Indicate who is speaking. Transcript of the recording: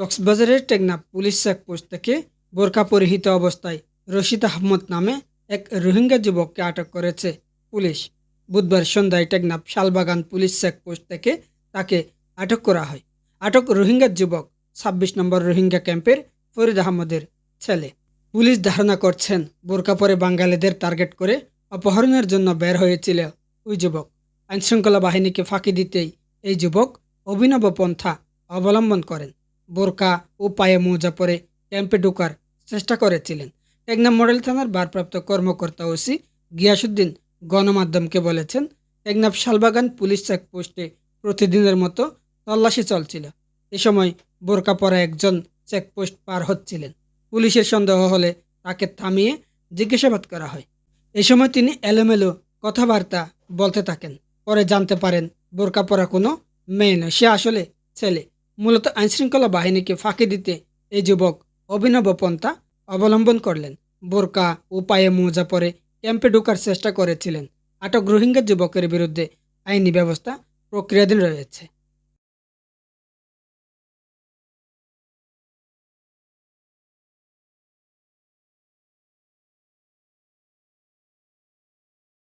Speaker 1: কক্সবাজারের Teknaf police checkpost থেকে বোরকা পরিহিত অবস্থায় রশিদ আহমদ নামে এক রোহিঙ্গা যুবককে আটক করেছে পুলিশ। বুধবার সন্ধ্যায় টেকনাফ শালবাগান পুলিশ চেকপোস্ট থেকে তাকে আটক করা হয়। আটক রোহিঙ্গা যুবক ছাব্বিশ নম্বর রোহিঙ্গা ক্যাম্পের ফরিদ আহমদের ছেলে। পুলিশ ধারণা করছেন বোরকা পরে বাঙালিদের টার্গেট করে অপহরণের জন্য বের হয়েছিল ওই যুবক। আইনশৃঙ্খলা বাহিনীকে ফাঁকি দিতেই এই যুবক অভিনব পন্থা অবলম্বন করেন। বোরকা ও পায়ে মোজা পরে ক্যাম্পে ঢোকার চেষ্টা করেছিলেন। টেকনাম মডেল থানার ভারপ্রাপ্ত কর্মকর্তা ওসি গিয়াসুদ্দিন গণমাধ্যমকে বলেছেন টেকনাফ শালবাগান পুলিশ চেকপোস্টে প্রতিদিনের মতো তল্লাশি চলছিল। এ সময় বোরকা পরা একজন চেকপোস্ট পার হচ্ছিলেন। পুলিশের সন্দেহ হলে তাকে থামিয়ে জিজ্ঞাসাবাদ করা হয়। এ সময় তিনি এলোমেলো কথাবার্তা বলতে থাকেন। পরে জানতে পারেন, বোরকা পরা কোনো মেয়ে নয়, সে আসলে ছেলে। মূলত আইনশৃঙ্খলা বাহিনীকে ফাঁকি দিতে এই যুবক অভিনব পন্থা অবলম্বন করলেন। বোরকা উপায়ে পায়ে মোজা পরে ক্যাম্পে ঢোকার চেষ্টা করেছিলেন। আটক রোহিঙ্গা যুবকের বিরুদ্ধে আইনি ব্যবস্থা প্রক্রিয়াধীন রয়েছে।